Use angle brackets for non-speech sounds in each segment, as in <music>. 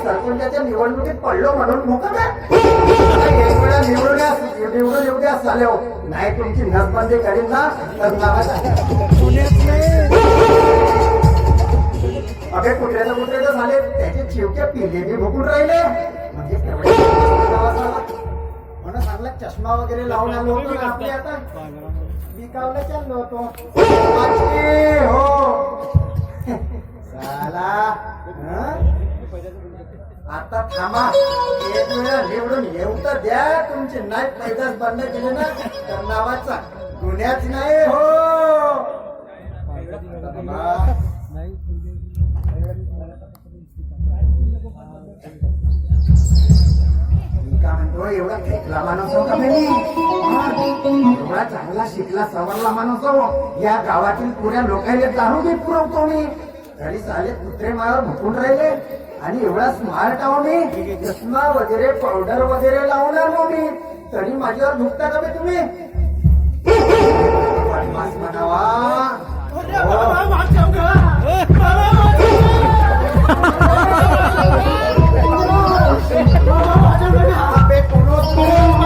सरपंचाच्या निवडणुकीत पडलो म्हणून भुकत आहे. आता एक वेळा निवडून या निवडून येऊ द्या चालेल. नाही तुमची नसबंदी करीन ना तर अबे कुत्र्याचं कुत्र्याचं झाले. त्याचे चिवके पिल्ले बी भुकून राहिले. म्हणजे केवढे म्हणून चांगला चष्मा वगैरे लावून आलो होतो आपले आता. विकावला चाललो होतो हो? साला आता थांबा. एक वेळा निवडून येऊ तर द्या. तुमचे नाही पैदास बंद केले ना तर नावाचा गुन्ह्याच नाही. हो. म्हणतो एवढा फेकला माणूस हो का मी हा? एवढा चांगला शिकला सवरला माणूस हो. या गावातील पुऱ्या लोकांना दारू बी पुरवतो मी. तरी चाले कुत्रे मायावर भुकून राहिले. आणि एवढा स्मार्ट आहो मी. चष्मा वगैरे पावडर वगैरे लावून आलो मी. तरी माझ्यावर भुकता का बे तुम्ही? <laughs> म्हणावा. हो.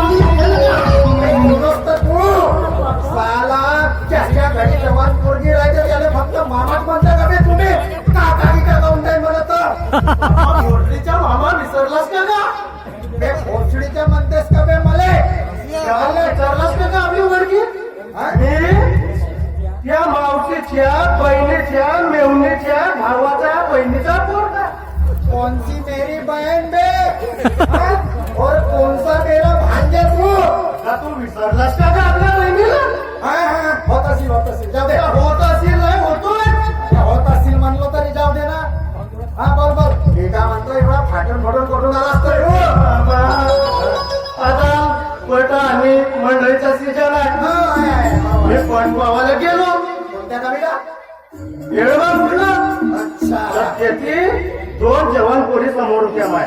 उभ्या माय.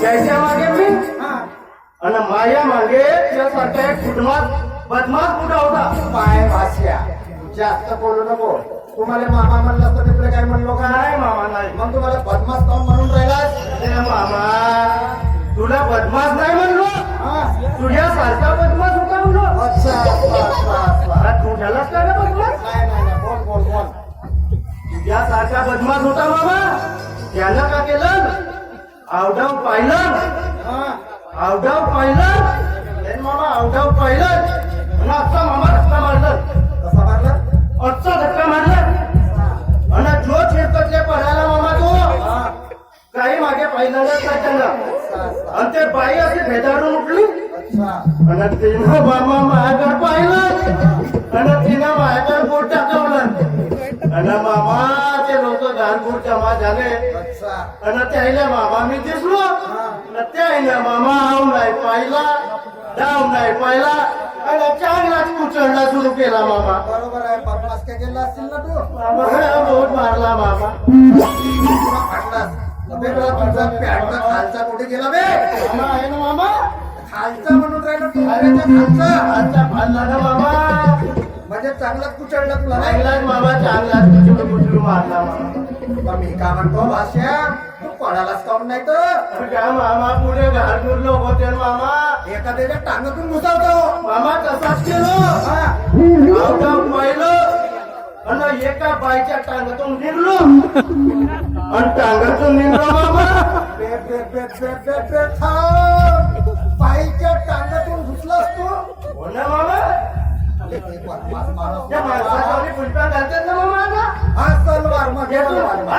त्याच्यामागे मी हा. आणि माया मागे त्यासारखा एक कुटुंबात बदमाश कुठं होता? पाय भाष्या जास्त बोलू नको. तुम्हाला मामा म्हणलं तर तिकडे काय म्हणलो काय काय मामा नाही. मग तुम्हाला बदमाश काऊन म्हणून राहिलास? अरे मामा तुला बदमाश नाही म्हणलो? हा. तुझ्यासारखा बदमाश होता म्हणलो? अच्छा तू झालास का रे बदमाश? नाही नाही नाही. बोल बोल बोल. तुझ्यासारखा बदमाश होता मामा? त्यानं का केलं? आवडाव पाहिलं हा आवडाव पाहिलं हे मामा आवडाव पाहिलं मला असा मामा धक्का मारलं कसा मारलं आजचा धक्का मारला आणि जो चिरकतले पडायला मामा तो काही मागे पाहिलंच नाही त्यांना आणि ते बाई असे भेदारून उठली अच्छा आणि तिनं मामा माझ्याकडे पाहिलं आणि तिनं माझ्याकडे बोट टाकवलं आणि मामा घालपूर जमा झाले आणि त्याला मामा मी दिसलो. आणि त्याला मामा आव नाही पाहिला. डाव नाही पाहिला. आणि चांगलाच कुचडला सुरू केला मामा. बरोबर आहे काय केला ना तू? मामा हा बोट मारला मामा. तुझा खालचा कुठे गेला बे? मामा आहे ना मामा? खालचा म्हणून राहिला खालचा ना मामा. म्हणजे चांगलाच कुचडला तुला चांगलाच मामा चांगलाच कुचडू कुचडू मारला मामा. मी का म्हणतो भाष्या तू पडालाच काऊन नाही तर का मामा पुढे घालपूर लोक होते मामा एखाद्याच्या टांगातून घुसावतो मामा तसाच केलो पाहिलं आणि एका बाईच्या टांगातून निघलो आणि टांगातून मामा थांब. बाईच्या टांगातून घुसलास तू हो ना मामा. त्या घालतात ना मामा? हा सलवार मग. सलवार. हा.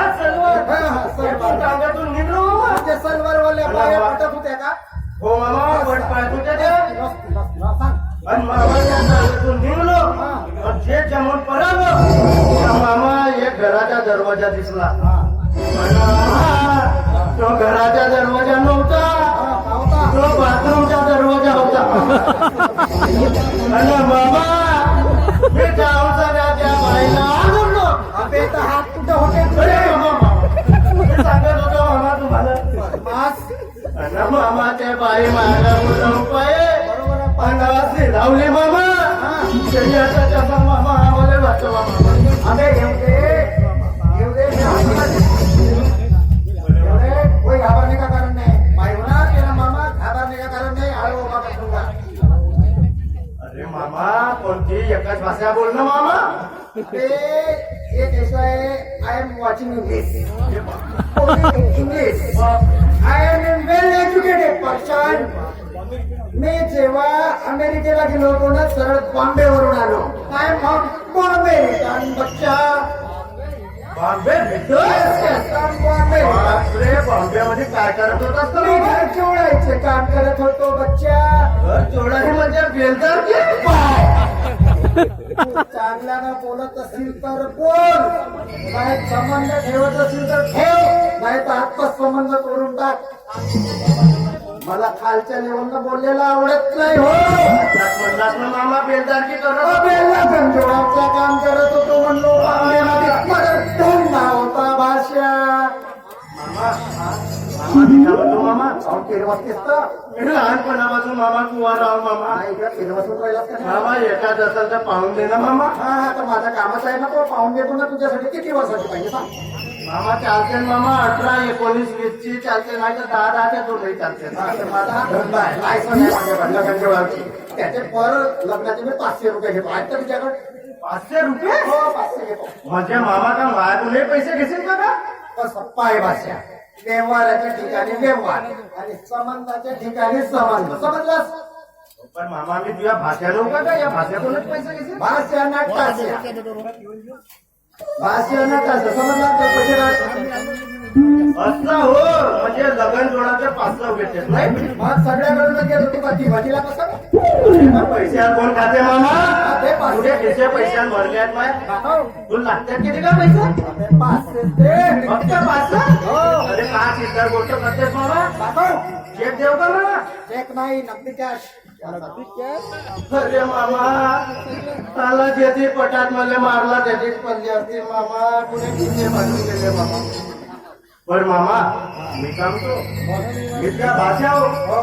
हा, हा, निघलो मामा ते सलवार वाल्या बाया वाटत होत्या का हो मामा पण पाय तुझ्या त्या नसती, नसती. हा, सांग. आणि मामाच्या टांगातून निघलो आणि जे जमून पडालो त्या मामा एक घराचा दरवाजा दिसला हा. मामा, तो घराचा दरवाजा नव्हता हा, पावता. तो बाथरूमचा दरवाजा होता <laughs> आणि बाबा मी जाऊन त्या बाईला आवडलो अबे तर हात कुठे होते तुझे? मामा सांगत होतो मामा तुम्हाला बदमाश. आणि मामा त्या बाई माझ्या मुलं पाय बरोबर आहे. मामा हा. शरीराचा मामा आम्हाला वाचवा मामा अबे येऊ दे भाषा बोल ना मामा. अरे ये कैसा है I am watching English English I am well educated person मी जेव्हा अमेरिकेला गेलो होतो ना सरळ बॉम्बेवरून आलो. आय एम बॉम्बे आणि बच्चा. बॉम्बे? बॉम्बे बॉम्बे मध्ये काय करत होतास तो मी घर चोळायचे काम करत होतो बच्चा. घर चोळाही म्हणजे बेलदार तू चांगल्यानं बोलत तर बोल नाही संबंध ठेवत असेल तर ठेव नाही तर आत्ताच संबंध टाक मला खालच्या लेवलनं बोललेला आवडत नाही हो मामा बेलदारकी करत होते. काम करत होतो म्हणलो पाहुण्यामध्ये होता भाषा मामा मामा मी काय म्हणतो मामा तर लहानपणापासून मामा कुवा राव मामा राहिलास का मामा पाहून दे ना मामा हा हा तर माझं कामच आहे ना तो पाहून देतो ना तुझ्यासाठी किती वर्षाची पाहिजे सांग मामा चालते ना मामा अठरा एकोणीस वीस चालते नाही तर दहा दहाच्या दोनही चालते हा, तर माझा हा धंदा आहे लायसन आहे त्याचे पर लग्नाचे मी पाचशे रुपये घेतो आहेत का तुझ्याकडे पाचशे रुपये हो पाचशे घेतो म्हणजे मामा का पैसे घेशील का? का बस आहे भाषा व्यवहाराच्या ठिकाणी व्यवहार. आणि संबंधाच्या ठिकाणी संबंध. समजलास? पण मामा मी तुझ्या भाषा नव्हता का या भाषेतूनच पैसे घेशील भाषा नाटाच्या भाषा नाटाचं समजला? तर पैसे राहतात. असं हो म्हणजे लगन जोडाचे पाच सौ घेते नाही मग सगळ्याकडून घेतो तू का ती भाजीला कसं? मग पैसे कोण खाते मामा पाचशे. तुझे खिसे पैसे भरले आहेत माय. तुला लागतात किती का पैसे? अरे. फक्त पाच हो. अरे पाच इतर गोष्ट करतेस मामा. चेक देऊ का मला? चेक नाही नगदी कॅश अरे मामा. त्याला जेथे पटात मला मारला त्याचीच पडली असतील मामा. कुठे किती गेले मामा? बर मामा मी सांगतो मी त्या भाषा हो हो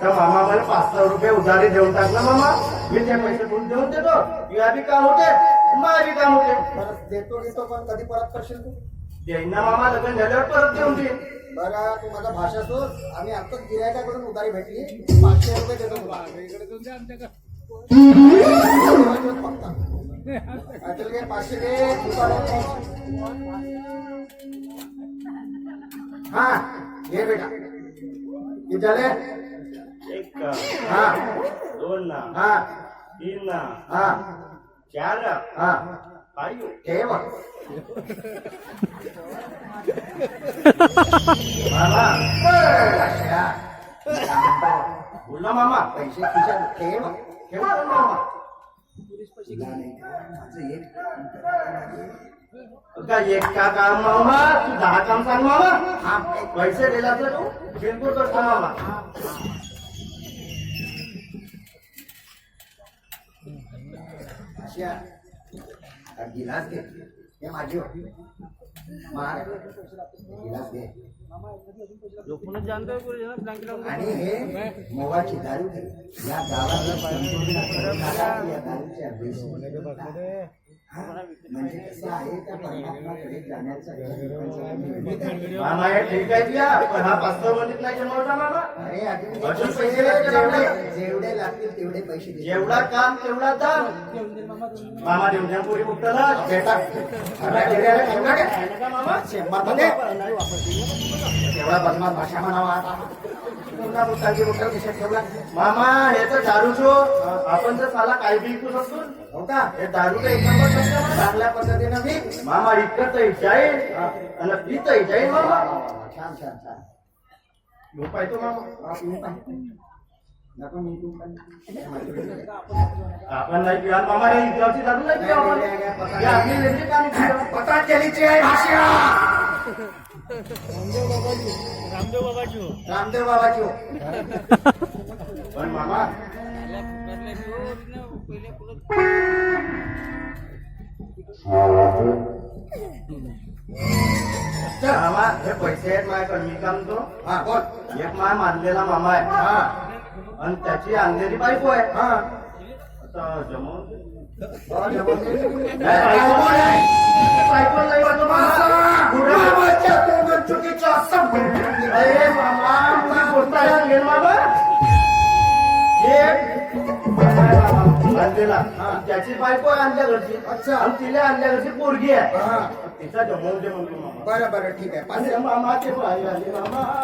तर मामा मला पाच सौ रुपये उधारी देऊन टाक ना मामा. मी ते पैसे कुठून देऊन देतो? या बी काम होते माझी बी काम होते. परत देतो घेतो पण कधी परत करशील तू? देईन ना मामा लग्न झाल्यावर परत देऊन देईन. बरं तू माझा भाषा सोच आम्ही आताच गिरायकाकडून उधारी भेटली. पाचशे रुपये देतो तुला. पाचशे घे दुकानात हा घे बेटा किती झाले एक हा दोन ना हा तीन ना हा चार हा पाहिजे ठेव मामा. बोला मामा पैसे खिशात ठेव ठेवा ना मामा का एक का काम मामा? तू दहा काम सांग मामा. पैसे दिला तर तू बिलकुल करतो मामा. अशा गिलास घे. हे माझी हो. मार. गिलास घे. आणि हे मोवाची दारू घे. या गावाला म्हणजे कसं आहे त्या परमात्माकडे जाण्याचा मामा हे ठीक आहे पण हा पाच सहा मिनिट नाही जमवता अरे अजून अजून पैसे लागतील जेवढे जेवढे लागतील तेवढे पैसे दे. जेवढा काम तेवढा दान मामा देऊन द्या पुरी मुक्तला बेटा मामा? शंभरमध्ये बदमाश भाषा म्हणावा. आता पुन्हा की मुद्दा विषय ठेवला. मामा हे तर दारूचो आपण जर साला काय बी विकू शकतो हो का हे दारू एक नंबर. चांगल्या पद्धतीनं मी मामा इतकं तर जाईल आणि पित जाईल मामा छान छान छान घेऊ पाहतो मामा हा, पिऊन पाह. नको मी पिऊन पाह. आपण नाही पिणार मामा हे इतकाची दारू नाही पिऊ आपण. हे आपली वेगळी काम आहे. पतंजलीची आहे भाषा रामदेव बाबाची हो. <laughs> पण मामा चल. मामा हे पैसे आहेत माझ्याकडे मी काम तो हा बोल एक माय मानलेला मामा आहे हा आणि त्याची आणलेली बायको आहे हा आता जमवून दे. जमून दे. बायको नाही. बायको नाही वाटतो मामा. पुढे बाबाच्या तोंडात चुकीचं असं म्हणून अरे मामा तुला बोलता येईल मामा आणलेला त्याची बायको आहे आणल्या घरची अच्छा. आणि तिला आणल्या घरची पोरगी आहे. हा. तिचा जमवून दे म्हणतो मामा. बरं बरं ठीक आहे. आले मामा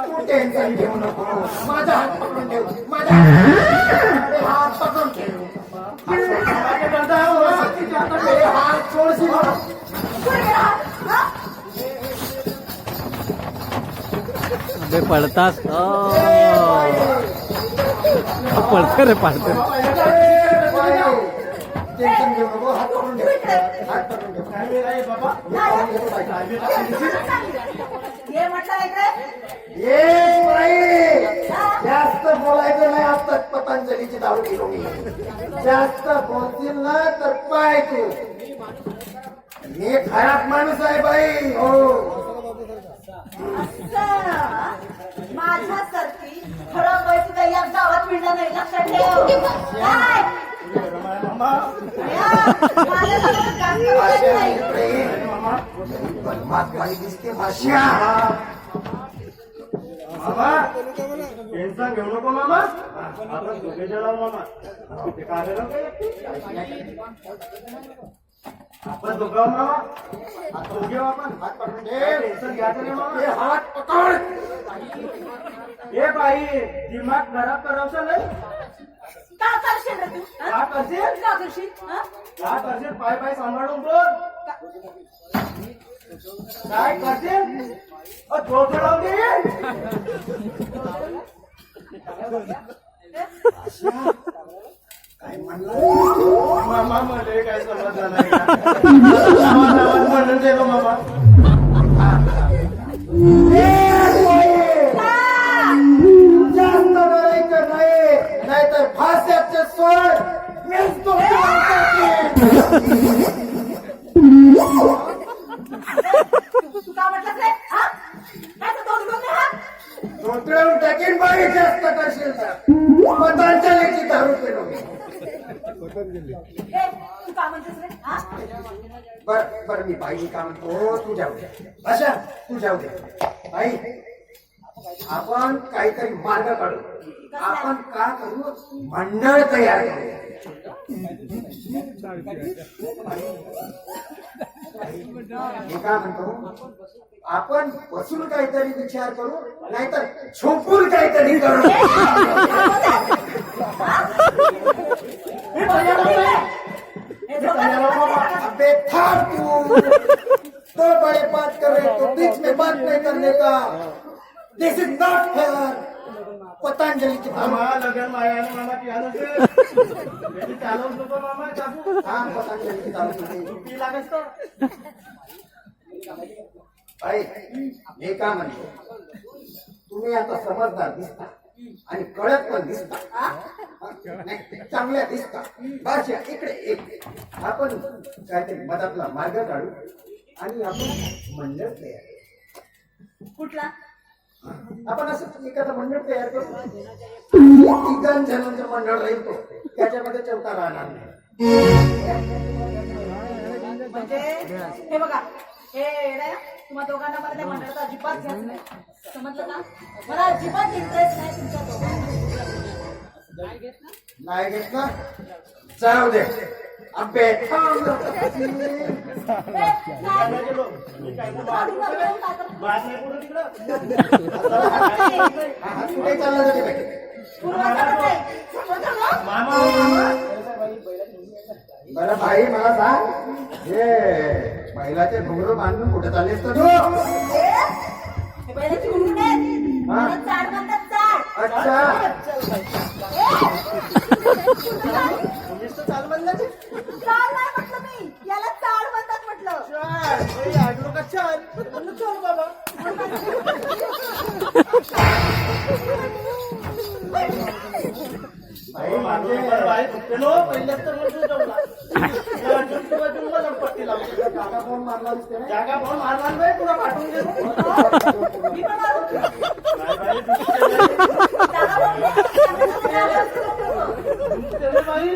तू टेन्शन घेऊ नको. माझा हात पकडून ठेव. माझा हात पकडून ठेव. हात अबे पडतास. पडते रे पडते टेन्शन घेऊ नको हात पकडून ठेव हात पकडून ठेव काय वेळ आहे बाबा ये म्हटलं इकडे ये जास्त बोलायचं नाही आता पतंजलीची दारू पिलो मी जास्त बोलतील ना तर पाय तू मी खराब माणूस आहे बाई हो माझ्यासारखी खरं पैसे तुला या गावात मिळणार नाही लक्षात ठेव. बाई दिसते माश्या मामा टेन्शन घेऊ नको मामा दोघे मामा ते आपण मामा हात दोघे आपण हात पकडून टेन्शन घ्यायचं नाही मामा हात पकड हे बाई दिमाग खराब करावसा नाही का करशील रे तू हं? का करशील का करशील हं? का करशील? पाय पाय सांभाळून बोल. काय करशील? अ, जोर चढावून दे काय म्हणलं? मामा मध्ये काय समजलं नाही म्हणून मामा. नाहीतर फास्याचे सोड. मीच तुमच्या तर टाकीन बाई जास्त करशील तर पतंजलीची दारू मी बर बर मी बाई का म्हणतो तू जाऊ दे. अशा तू जाऊ दे. बाई आपण काहीतरी मार्ग काढू. आपण का करू? मंडळ तयार करू. मी काय म्हणतो? आपण बसून काहीतरी विचार करू नाहीतर झोपून काहीतरी करू. तू. तो बड़े बात कर रहे तो बीच में बात नहीं करने का. This is not fair Patanjali की मामा भामा लगन माया आणि मामा पियानो से चालवू नको मामा चाकू. हाँ पतंजलि की दारू पी. पी लागस तर भाई हे का म्हणतो? तुम्ही आता समजदार दिसता आणि कळत पण दिसता. नाही, चांगल्या दिसता. भाषा इकडे एक. आपण काहीतरी मदतला मार्ग काढू आणि आपण मंडळ तयार करू. कुठला? आपण असं एखादं मंडळ तयार करू. तिघां जणांचं मंडळ राहील तो. त्याच्यामध्ये चौथा राहणार नाही. म्हणजे हे बघा हे येडं, तुम्हा दोघांना मला त्या मंडळात अजिबात घ्यायचं नाही. समजलं का? मला अजिबात इंटरेस्ट नाही तुमच्या दोघांना. नाही घेत ना? जाऊ दे. बरं भाई मला सांग हे बैलाचे घुंगरू बांधून कुठे चाललेस तर हे. हा. अच्छा चाल म्हणलं चाड नाही म्हटलं मी. याला चाड म्हणतात म्हटलं. आडलो का छान म्हणलं चल बाबा. भाई म्हणजे बाई. चलो पहिल्याच तर म्हणतो जेवला. जुंटू बा जुंटू गणपती लावली. काका फोन मारला दिसते ना जागा पाहून मारणार नाही तुला पाठवून देतो. मी पण मारू. बाई, बाई, दुसरी त्याला बोलले, त्याला बोलले. चलो बाई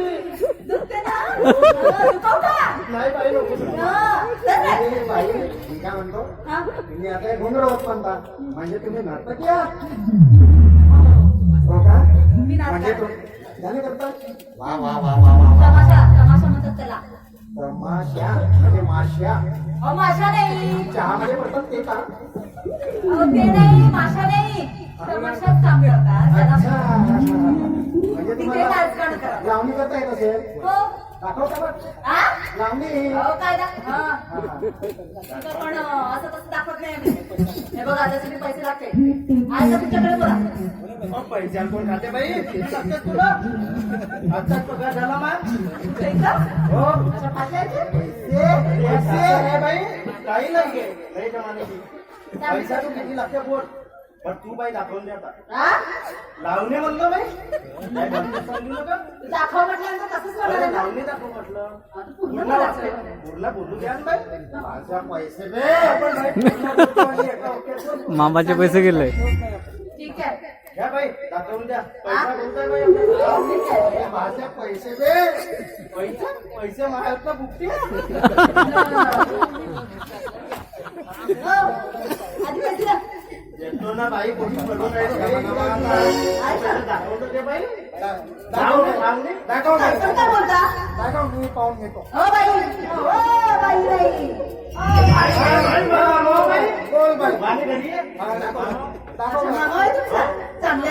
दुखते ना? हं, दुखाव का? नाही बाई नको हं, तर काय? अरे भाई मी काय म्हणतो हा? तुम्ही आता घुंगरू होत म्हणता. म्हणजे तुम्ही नर्तकी आहात? हो का? मी. म्हणजे तू झाले करतात वा वा वा वा वा तमाशा तमाशा म्हणतात त्याला. तमाशा म्हणजे माश्या. अहो माशा नाही. चहामध्ये पडतात ते का? अहो ते नाही माशा नाही. त्याला म्हणजे तुम्हाला करा लावणी करता येत असेल? हो. दाखवता बघ हा लावणी. अहो काय दा हा हा, हा. तुमचं पण असं तसं दाखवत नाही आम्ही. हे बघा त्यासाठी पैसे लागते. आहे का तुमच्याकडे बोला मग पैसा कोण खाते बाई? किती लागतात तुला. आजचा पगार झाला मग पैसा हो अच्छा पाठवायचे पैसे पैसे. रे बाई. काही नाही लय पैसा तू किती लागते बोल. पण तू बाई दाखवून दे आता. हा? लावणे म्हणलं बाई. काय म्हणतो समजू नका? दाखव म्हटल्यानंतर तसंच होणार आहे अरे ना लावणे दाखव म्हटलं. आता पूर्ण पूर्ण बोलू द्या ना बाई. माझा पैसे बे आपण बाई पूर्ण बोलतो आणि एका ओक्यात बोलतो. <laughs> मामाचे पैसे गेले. ठीक आहे. घ्या बाई दाखवून द्या. पैसा बोलताय बाई? आपल्याला. ठीक आहे. माझे पैसे बे पैसा पैसे महाराज ना बुकते हो. आधी पैसे द्या. येतो ना बाई कोणी पडून दाखव मी पाहून घेतो. बोल. बाई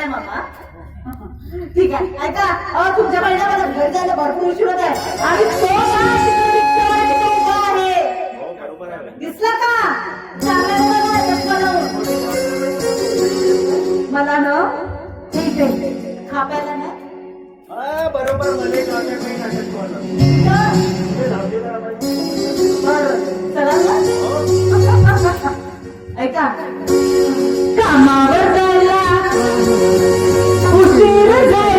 मामा. ठीक आहे ऐका. अहो तुमच्या बहिणा मला घर जायला भरपूर उशीर होत आहे. आणि तो ना उभा हो आहे. दिसला का? चांगला मला ना ठीक आहे खाप्याला ना. हा बरोबर मध्ये चला ना. ऐका. कामावर जायला उशीर जायला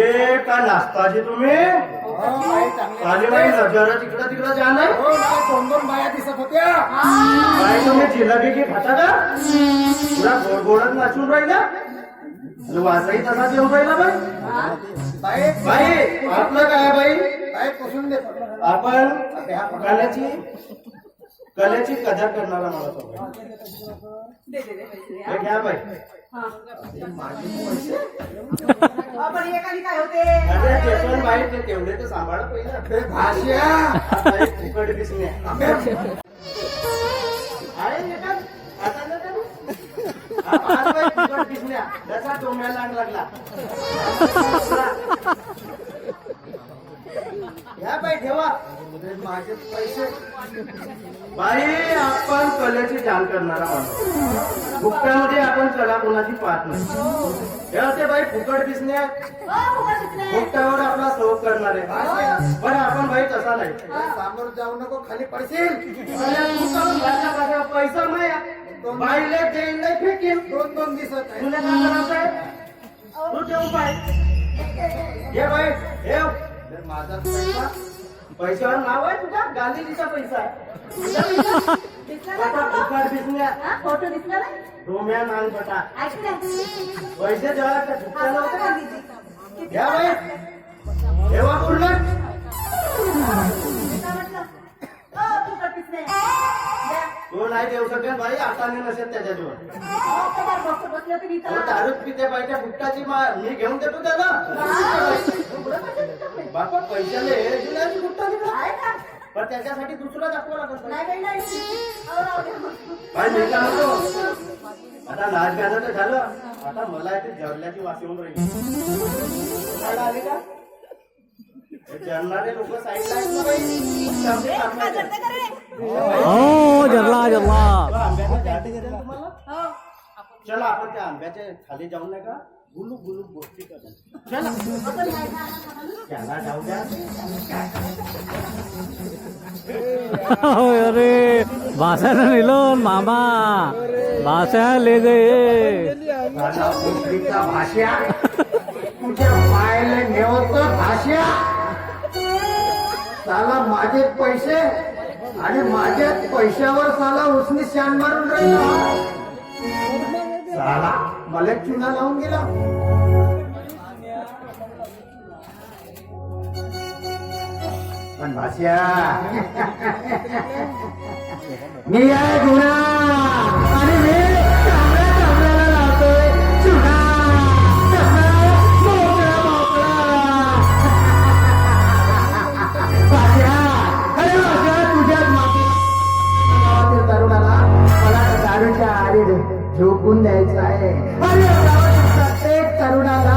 बाई का नाचताजी तुम्ही? हो, बाई चांगली. आली बाई नजर तिकडं तिकडं जा नाही हो दोन दोन बाया दिसत होत्या. बाई तुम्ही जिलेबी की खाता का? पुरा गोड गोडच नाचून राहिला? आणि वासही तसाच येऊन राहिला बाई बाई बाई आपलं काय बाई? बाई पुसून देतो आपण कलेची कलेची कदर करणारा मला तो बाई. घ्या एकाने काय होते? अरे ते पण बाई ते तेवढे तर सांभाळ पहिलं. भाष्या आता एक फुकट दिसणे. आहे एका? आता नाही का? हा, पाच बाई फुकट दिसण्या. जसा डोंब्या लाग लागला. घ्या बाई ठेवा. माझे पैसे. बाई आपण कलेची जाण करणारा माणूस. गुप्त्यामध्ये आपण कला कोणाची पाहत नाही. हे असे बाई फुकट दिसण्या हो. गुप्त्यावर आपला शोक करणारे पण आपण बाई तसा नाही. समोर जाऊ नको खाली पडशील. भाषा पैसा नाही बाईले देईल नाही फेकील दोन दोन दिसत तुला काय करायचं आहे? तू ठेव बाई. हे बाई ठेव. माझा पैसा पैशावर नाव आहे तुझ्या गांधीजीचा पैसा आहे. दिसला फोटो? हा, दिसला डोम्या ऐकलं? पैसे का घ्या बाई. पूर्ण. मी. तो नाही देऊ शकत बाई आता नाही नसेल त्याच्याजवळ. हो, मी तो पिते बाईच्या फुकटाची मा मी घेऊन देतो त्याला. हा? बापा पैशाले हे आहे का? पण त्याच्यासाठी दुसरा दाखवा लागत नाही काही नाही. हो, राहू. काय मी काय म्हणतो आता नाच गाणं तर झालं आता मला इथे जरल्याची वास येऊन राहिली तुम्हाला आली का हे जरणारे लोक साईडला आहेत ना बाई आमचे ए, कामं का आहेत. जडते का रे? हो आंब्याचं झाड दिसेल तुम्हाला हो. चला आपण त्या आंब्याच्या खाली जाऊन नाही का गुलू गुलू गोष्टी करू चला. आपण नाही जाणार. त्याला जाऊ द्या. अरे नेलो मामा. भाषा ले तुझ्या मायला नेवत भाष्या साला माझे पैसे आणि माझ्या पैशावर साला उसने शान मारून राहिला. साला मला चुना लावून गेला. पण भाष्या मी आहे गुन्हा झोपून द्यायचं आहे. प्रत्येक तरुणाला